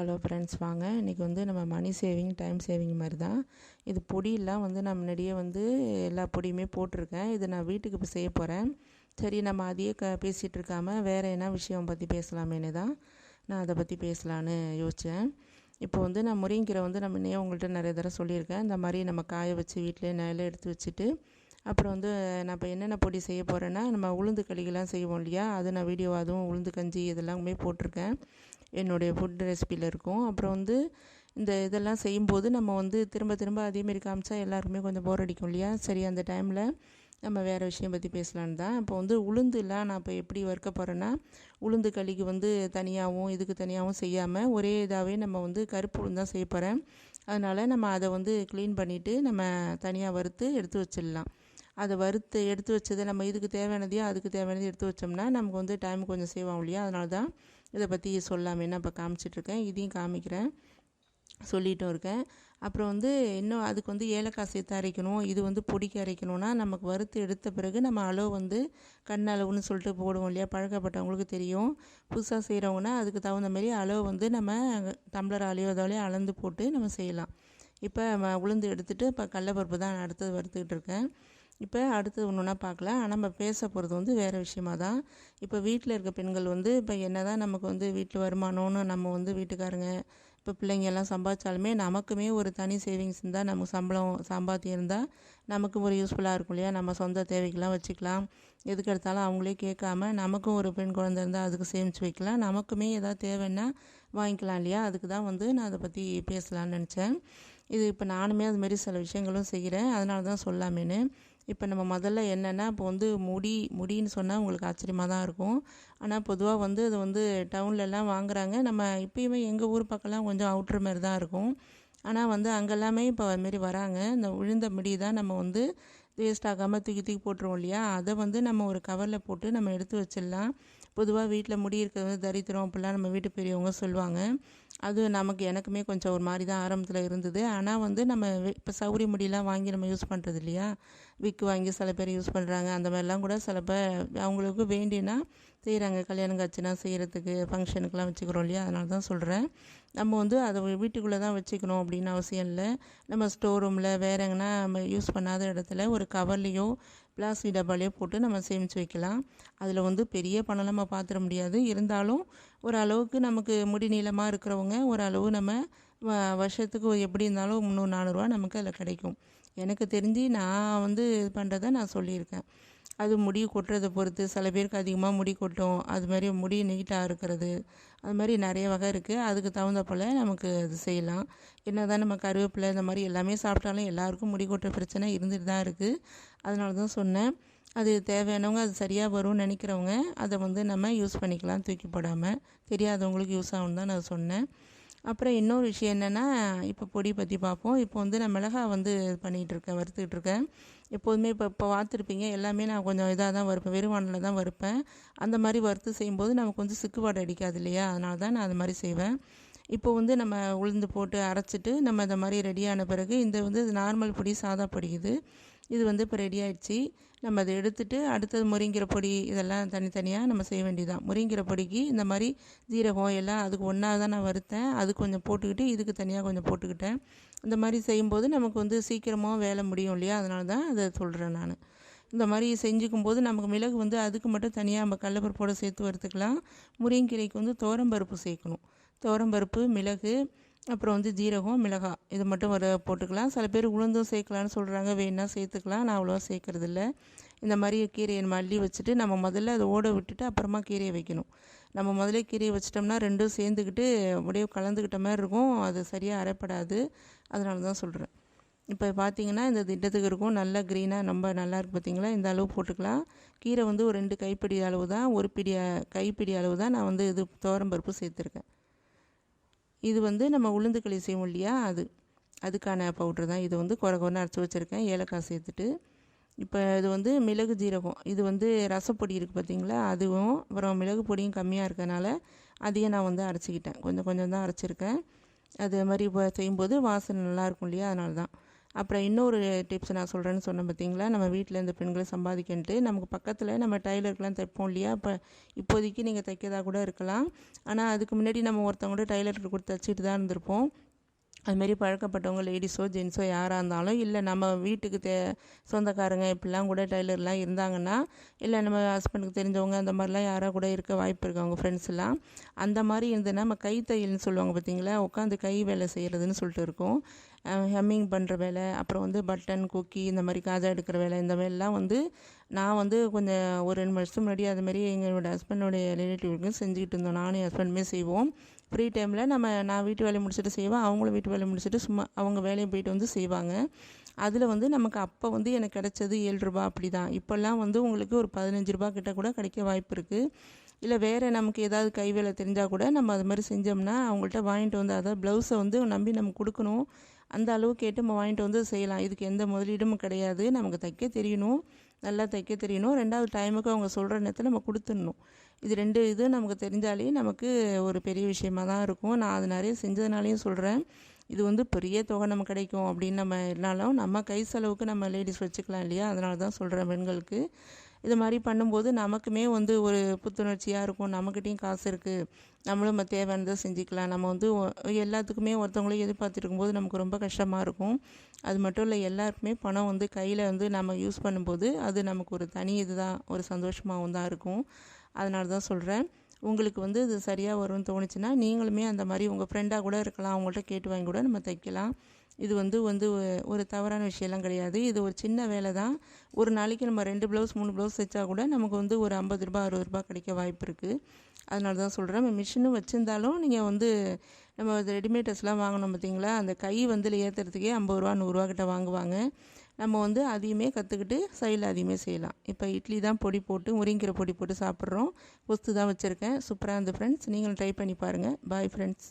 Hello friends வாங்க. இன்றைக்கி வந்து நம்ம மணி சேவிங் டைம் சேவிங் மாதிரி தான் இது பொடியெல்லாம் வந்து நான் முன்னாடியே வந்து எல்லா பொடியுமே போட்டிருக்கேன். இது நான் வீட்டுக்கு இப்போ செய்ய போகிறேன் சரி நம்ம அதையே க பேசிகிட்டு இருக்காம வேறு என்ன விஷயம் பற்றி பேசலாமேனு தான் நான் அதை பற்றி பேசலான்னு யோசித்தேன் இப்போ வந்து நான் முருங்கீரை வந்து நம்ம இன்னையே உங்கள்கிட்ட நிறைய தடவை சொல்லியிருக்கேன். இந்த மாதிரி நம்ம காய வச்சு வீட்டிலே நில எடுத்து வச்சுட்டு அப்புறம் வந்து நான் இப்போ என்னென்ன பொடி செய்ய போகிறேன்னா நம்ம உளுந்து களிகள்லாம் செய்வோம் இல்லையா? அது நான் வீடியோ அதுவும் உளுந்து கஞ்சி இதெல்லாமே போட்டிருக்கேன். என்னுடைய ஃபுட் ரெசிபியில் இருக்கும். அப்புறம் வந்து இந்த இதெல்லாம் செய்யும்போது நம்ம வந்து திரும்ப திரும்ப அதேமாரி காமிச்சா எல்லாருக்குமே கொஞ்சம் போர் அடிக்கும் இல்லையா? சரி அந்த டைமில் நம்ம வேறு விஷயம் பற்றி பேசலான்னு தான். இப்போ வந்து உளுந்துலாம் நான் இப்போ எப்படி வறுக்க போகிறேன்னா உளுந்து களிக்கு வந்து தனியாகவும் இதுக்கு தனியாகவும் செய்யாமல் ஒரே இதாகவே நம்ம வந்து கருப்பு உளுந்து தான் செய்ய போகிறேன் அதனால் நம்ம அதை வந்து க்ளீன் பண்ணிவிட்டு நம்ம தனியாக வறுத்து எடுத்து வச்சிடலாம். அதை வறுத்து எடுத்து வச்சதை நம்ம இதுக்கு தேவையானதையும் அதுக்கு தேவையானதையும் எடுத்து வச்சோம்னா நமக்கு வந்து டைம் கொஞ்சம் சேவ் ஆகும் இல்லையா? அதனால தான் இதை பற்றி சொல்லாமல் அப்போ இப்போ காமிச்சிட்ருக்கேன். இதையும் காமிக்கிறேன். சொல்லிட்டும் இருக்கேன். அப்புறம் வந்து இன்னும் அதுக்கு வந்து ஏலக்காய் சேர்த்து அரைக்கணும். இது வந்து பொடிக்கு அரைக்கணும்னா நமக்கு வறுத்து எடுத்த பிறகு நம்ம அளவு வந்து கண் அளவுன்னு சொல்லிட்டு போடுவோம் இல்லையா? பழக்கப்பட்டவங்களுக்கு தெரியும். புதுசாக செய்கிறவங்கன்னா அதுக்கு தகுந்த மாதிரி அளவு வந்து நம்ம டம்ளர் அலையோ அதாலேயோ அளந்து போட்டு நம்ம செய்யலாம். இப்போ உளுந்து எடுத்துகிட்டு இப்போ கடலப்பருப்பு தான் அடுத்தது வறுத்துக்கிட்டு இருக்கேன். இப்போ அடுத்தது ஒன்று ஒன்றா பார்க்கலாம் ஆனால் நம்ம பேச போகிறது வந்து வேறு விஷயமா தான். இப்போ வீட்டில் இருக்க பெண்கள் வந்து இப்போ என்ன தான் நமக்கு வந்து வீட்டில் வருமானம்னு நம்ம வந்து வீட்டுக்காரங்க இப்போ பிள்ளைங்க எல்லாம் சம்பாதிச்சாலுமே நமக்குமே ஒரு தனி சேவிங்ஸ் இருந்தால் நமக்கு சம்பளம் சம்பாத்தியம் இருந்தால் நமக்கு ஒரு யூஸ்ஃபுல்லாக இருக்கும் இல்லையா? நம்ம சொந்த தேவைக்கெல்லாம் வச்சுக்கலாம். எதுக்கு எடுத்தாலும் அவங்களே கேட்காம நமக்கும் ஒரு பெண் குழந்தை இருந்தால் அதுக்கு சேமித்து வைக்கலாம். நமக்குமே எதாவது தேவைன்னா வாங்கிக்கலாம் இல்லையா? அதுக்கு தான் வந்து நான் அதை பற்றி பேசலான்னு நினச்சேன். இது இப்போ நானுமே அதுமாரி சில விஷயங்களும் செய்கிறேன் அதனால தான் சொல்லாமேன்னு. இப்போ நம்ம முதல்ல என்னென்னா இப்போ வந்து முடி முடின்னு சொன்னால் உங்களுக்கு ஆச்சரியமாக தான் இருக்கும். ஆனால் பொதுவாக வந்து அது வந்து டவுன்லலாம் வாங்குறாங்க. நம்ம இப்போயுமே எங்கள் ஊர் பக்கம்லாம் கொஞ்சம் அவுட்ரு மாதிரி தான் இருக்கும். ஆனால் வந்து அங்கெல்லாமே இப்போ அதுமாரி வராங்க. இந்த விழுந்த முடி தான் நம்ம வந்து வேஸ்ட் ஆகாமல் தூக்கி தூக்கி போட்டுருவோம் இல்லையா? அதை வந்து நம்ம ஒரு கவரில் போட்டு நம்ம எடுத்து வச்சிடலாம். பொதுவாக வீட்டில் முடி இருக்கிறது வந்து தரித்திரம் அப்படிலாம் நம்ம வீட்டு பெரியவங்க சொல்லுவாங்க. அது நமக்கு எனக்குமே கொஞ்சம் ஒரு மாதிரி தான் ஆரம்பத்தில் இருந்தது. ஆனால் வந்து நம்ம இப்போ சௌரி முடியெல்லாம் வாங்கி நம்ம யூஸ் பண்ணுறது இல்லையா விக்கு வாங்கி சில பேர் யூஸ் பண்ணுறாங்க அந்த மாதிரிலாம் கூட சில பேர் அவங்களுக்கு வேண்டினா செய்கிறாங்க கல்யாணம் காட்சினா செய்கிறதுக்கு ஃபங்க்ஷனுக்கெலாம் வச்சுக்கிறோம் இல்லையா? அதனால தான் சொல்கிறேன் நம்ம வந்து அதை வீட்டுக்குள்ளே தான் வச்சுக்கணும் அப்படின்னு அவசியம் இல்லை. நம்ம ஸ்டோர் ரூமில் வேறு எங்கன்னா நம்ம யூஸ் பண்ணாத இடத்துல ஒரு கவர்லேயோ பிளாஸ்டிக் டப்பாலே போட்டு நம்ம சேமித்து வைக்கலாம். அதில் வந்து பெரிய பணம் நம்ம பார்த்துட முடியாது. இருந்தாலும் ஒரு அளவுக்கு நமக்கு முடி நீளமாக இருக்கிறவங்க ஒரு அளவு நம்ம வ வருஷத்துக்கு எப்படி இருந்தாலும் முந்நூறு நானூறுரூவா நமக்கு அதில் கிடைக்கும். எனக்கு தெரிஞ்சு நான் வந்து இது பண்ணுறத நான் சொல்லியிருக்கேன். அது முடி கொட்டுறதை பொறுத்து சில பேருக்கு அதிகமாக முடி கொட்டும். அது மாதிரி முடி நீட்டாக இருக்கிறது. அது மாதிரி நிறைய வகை இருக்குது அதுக்கு தகுந்த போல் நமக்கு அது செய்யலாம். என்ன தான் நம்ம கருவேப்பிலை இந்த மாதிரி எல்லாமே சாப்பிட்டாலும் எல்லாருக்கும் முடி கொட்டுற பிரச்சனை இருந்துட்டு தான் இருக்குது அதனால தான் சொன்னேன். அது தேவையானவங்க அது சரியாக வரும்னு நினைக்கிறவங்க அதை வந்து நம்ம யூஸ் பண்ணிக்கலாம் தூக்கி போடாமல் தெரியாதவங்களுக்கு யூஸ் ஆகும் தான் நான் சொன்னேன். அப்புறம் இன்னொரு விஷயம் என்னென்னா இப்போ பொடி பற்றி பார்ப்போம் இப்போ வந்து நான் மிளகா வந்து பண்ணிகிட்ருக்கேன் வறுத்துக்கிட்டு இருக்கேன் எப்போதுமே இப்போ இப்போ பார்த்துருப்பீங்க எல்லாமே நான் கொஞ்சம் இதாக தான் வறுப்பேன் வெறுவானில் தான் வறுப்பேன். அந்த மாதிரி வறுத்து செய்யும்போது நமக்கு வந்து சிக்குவாடு அடிக்காது இல்லையா? அதனால தான் நான் அது மாதிரி செய்வேன். இப்போ வந்து நம்ம உளுந்து போட்டு அரைச்சிட்டு நம்ம இந்த மாதிரி ரெடியான பிறகு இந்த வந்து நார்மல் பொடி சாதா பொடி இது. இது வந்து இப்போ ரெடி ஆயிடுச்சு. நம்ம அதை எடுத்துகிட்டு அடுத்தது முருங்கிற பொடி இதெல்லாம் தனித்தனியாக நம்ம செய்ய வேண்டியதான் முருங்கிற பொடிக்கு இந்த மாதிரி ஜீரகம் எல்லாம் அதுக்கு ஒன்றா தான் நான் வறுத்தேன். அது கொஞ்சம் போட்டுக்கிட்டு இதுக்கு தனியாக கொஞ்சம் போட்டுக்கிட்டேன். இந்த மாதிரி செய்யும்போது நமக்கு வந்து சீக்கிரமாக வேலை முடியும் இல்லையா? அதனால தான் அதை சொல்கிறேன் நான். இந்த மாதிரி செஞ்சுக்கும் போது நமக்கு மிளகு வந்து அதுக்கு மட்டும் தனியாக நம்ம கடலப்பருப்போடு சேர்த்து வறுத்துக்கலாம். முருங்கீரைக்கு வந்து தோரம்பருப்பு சேர்க்கணும். தோரம்பருப்பு மிளகு அப்புறம் வந்து ஜீரகம் மிளகாய் இது மட்டும் வர போட்டுக்கலாம். சில பேர் உளுந்தும் சேர்க்கலான்னு சொல்கிறாங்க வேணா சேர்த்துக்கலாம். நான் அவ்வளோவா சேர்க்கறது இல்லை இந்த மாதிரி கீரையை நம்ம அள்ளி வச்சுட்டு நம்ம முதல்ல அதை ஓட விட்டுட்டு அப்புறமா கீரையை வைக்கணும். நம்ம முதல்ல கீரையை வச்சிட்டோம்னா ரெண்டும் சேர்ந்துக்கிட்டு அப்படியே கலந்துக்கிட்ட மாதிரி இருக்கும். அது சரியாக அரைப்படாது. அதனால தான் சொல்கிறேன் இப்போ பார்த்தீங்கன்னா இந்த திட்டத்துக்கு இருக்கும். நல்லா க்ரீனாக ரொம்ப நல்லா இருக்குது பார்த்தீங்களா? இந்த அளவு போட்டுக்கலாம். கீரை வந்து ஒரு ரெண்டு கைப்பிடி அளவு தான். ஒரு பிடி கைப்பிடி அளவு தான் நான் வந்து இது தோரம்பருப்பு சேர்த்துருக்கேன். இது வந்து நம்ம உளுந்து களி செய்வோம் இல்லையா? அது. அதுக்கான பவுட்ரு தான். இது வந்து குறை குறை அரைச்சி வச்சுருக்கேன். ஏலக்காய் சேர்த்துட்டு. இப்போ இது வந்து மிளகு ஜீரகம். இது வந்து ரசப்பொடி இருக்குது பார்த்தீங்களா அதுவும் அப்புறம் மிளகு பொடியும் கம்மியாக இருக்கனால அதையும் நான் வந்து அரைச்சிக்கிட்டேன். கொஞ்சம் கொஞ்சம் தான் அரைச்சிருக்கேன். அது மாதிரி இப்போ செய்யும்போது வாசனை நல்லாயிருக்கும் இல்லையா? அதனால தான். அப்புறம் இன்னொரு டிப்ஸ் நான் சொல்கிறேன்னு சொன்னேன் பார்த்தீங்களா நம்ம வீட்டில் இந்த பெண்களை சம்பாதிக்கன்ட்டு நமக்கு பக்கத்தில் நம்ம டைலருக்கெலாம் தைப்போம் இல்லையா? இப்போ இப்போதைக்கு நீங்கள் தைக்கிறதா கூட இருக்கலாம். ஆனால் அதுக்கு முன்னாடி நம்ம ஒருத்தவங்க கூட டைலருக்கு கொடுத்து தச்சுட்டு தான் இருந்திருப்போம். அதுமாரி பழக்கப்பட்டவங்க லேடிஸோ ஜென்ஸோ யாராக இருந்தாலும் இல்லை நம்ம வீட்டுக்கு தே சொந்தக்காரங்க இப்படிலாம் கூட டைலர்லாம் இருந்தாங்கன்னா இல்லை நம்ம ஹஸ்பண்டுக்கு தெரிஞ்சவங்க அந்த மாதிரிலாம் யாராக கூட இருக்க வாய்ப்பு இருக்குது அவங்க ஃப்ரெண்ட்ஸ்லாம் அந்த மாதிரி இருந்ததுன்னா நம்ம கை தையல்னு சொல்லுவாங்க பார்த்தீங்களா உட்காந்து கை வேலை செய்கிறதுன்னு சொல்லிட்டு இருக்கும். ஹெம்மிங் பண்ணுற வேலை அப்புறம் வந்து பட்டன் குக்கி இந்த மாதிரி காஜா எடுக்கிற வேலை இந்த வேலைலாம் வந்து நான் வந்து கொஞ்சம் ஒரு ரெண்டு வருஷத்துக்கு முன்னாடி அதுமாரி எங்களோட ஹஸ்பண்டோடைய ரிலேட்டிவ்க்கும் செஞ்சுக்கிட்டு இருந்தோம். நானும் ஹஸ்பண்டுமே செய்வோம். ஃப்ரீ டைமில் நம்ம நான் வீட்டு வேலையை முடிச்சுட்டு செய்வேன் அவங்களும் வீட்டு வேலையை முடிச்சுட்டு சும்மா அவங்க வேலையை போயிட்டு வந்து செய்வாங்க. அதில் வந்து நமக்கு அப்போ வந்து எனக்கு கிடைச்சது ஏழு ரூபா அப்படி தான் இப்போல்லாம் வந்து உங்களுக்கு ஒரு பதினஞ்சு ரூபா கிட்ட கூட கிடைக்க வாய்ப்பு இருக்குது இல்லை வேறு நமக்கு ஏதாவது கை வேலை தெரிஞ்சால் கூட நம்ம அது மாதிரி செஞ்சோம்னா அவங்கள்ட்ட வாங்கிட்டு வந்து அதாவது ப்ளவுஸை வந்து நம்பி நம்ம கொடுக்கணும். அந்த அளவு கேட்டு நம்ம வாங்கிட்டு வந்து செய்யலாம். இதுக்கு எந்த முதலீடும் கிடையாது. நமக்கு தைக்க தெரியணும். நல்லா தைக்க தெரியணும். ரெண்டாவது டைமுக்கு அவங்க சொல்கிற நேரத்தில் நம்ம கொடுத்துடணும். இது ரெண்டு இது நமக்கு தெரிஞ்சாலே நமக்கு ஒரு பெரிய விஷயமா தான் இருக்கும். நான் அது நிறைய செஞ்சதுனாலையும் சொல்கிறேன் இது வந்து பெரிய தொகை நம்ம கிடைக்கும் அப்படின்னு நம்ம இருந்தாலும் நம்ம கை செலவுக்கு நம்ம லேடிஸ் வச்சுக்கலாம் இல்லையா? அதனால தான் சொல்கிறேன் பெண்களுக்கு. இது மாதிரி பண்ணும்போது நமக்குமே வந்து ஒரு புத்துணர்ச்சியாக இருக்கும். நம்மக்கிட்டேயும் காசு இருக்குது நம்மளும் நம்ம தேவையானதை செஞ்சுக்கலாம். நம்ம வந்து எல்லாத்துக்குமே ஒருத்தவங்களையும் எதிர்பார்த்துட்டு இருக்கும்போது நமக்கு ரொம்ப கஷ்டமாக இருக்கும். அது மட்டும் இல்லை எல்லாருக்குமே பணம் வந்து கையில் வந்து நம்ம யூஸ் பண்ணும்போது அது நமக்கு ஒரு தனி இதுதான் ஒரு சந்தோஷமாகவும் தான் இருக்கும். அதனால தான் சொல்கிறேன் உங்களுக்கு வந்து இது சரியாக வரும்னு தோணுச்சுன்னா நீங்களுமே அந்த மாதிரி உங்கள் ஃப்ரெண்டாக கூட இருக்கலாம். அவங்கள்ட்ட கேட்டு வாங்கி கூட நம்ம தைக்கலாம். இது வந்து வந்து ஒரு தவறான விஷயம்லாம் கிடையாது. இது ஒரு சின்ன வேலை தான். ஒரு நாளைக்கு நம்ம ரெண்டு ப்ளவுஸ் மூணு ப்ளவுஸ் தைச்சா கூட நமக்கு வந்து ஒரு ஐம்பது ரூபா அறுபது ரூபா கிடைக்க வாய்ப்பு இருக்குது அதனால தான் சொல்கிறேன் நம்ம மிஷினும் வச்சுருந்தாலும் நீங்கள் வந்து நம்ம ரெடிமேட் ட்ரெஸ்லாம் வாங்கினோம் பார்த்தீங்களா அந்த கை வந்து ஏற்றுறதுக்கே ஐம்பது ரூபா நூறுரூவா கிட்ட வாங்குவாங்க. நம்ம வந்து அதையுமே கற்றுக்கிட்டு சைடில் அதையுமே செய்யலாம். இப்போ இட்லி தான் பொடி போட்டு முருங்கிற பொடி போட்டு சாப்பிட்றோம். கொஸ்து தான் வச்சுருக்கேன். சூப்பராக இருந்து ஃப்ரெண்ட்ஸ் நீங்களும் ட்ரை பண்ணி பாருங்கள் பாய் ஃப்ரெண்ட்ஸ்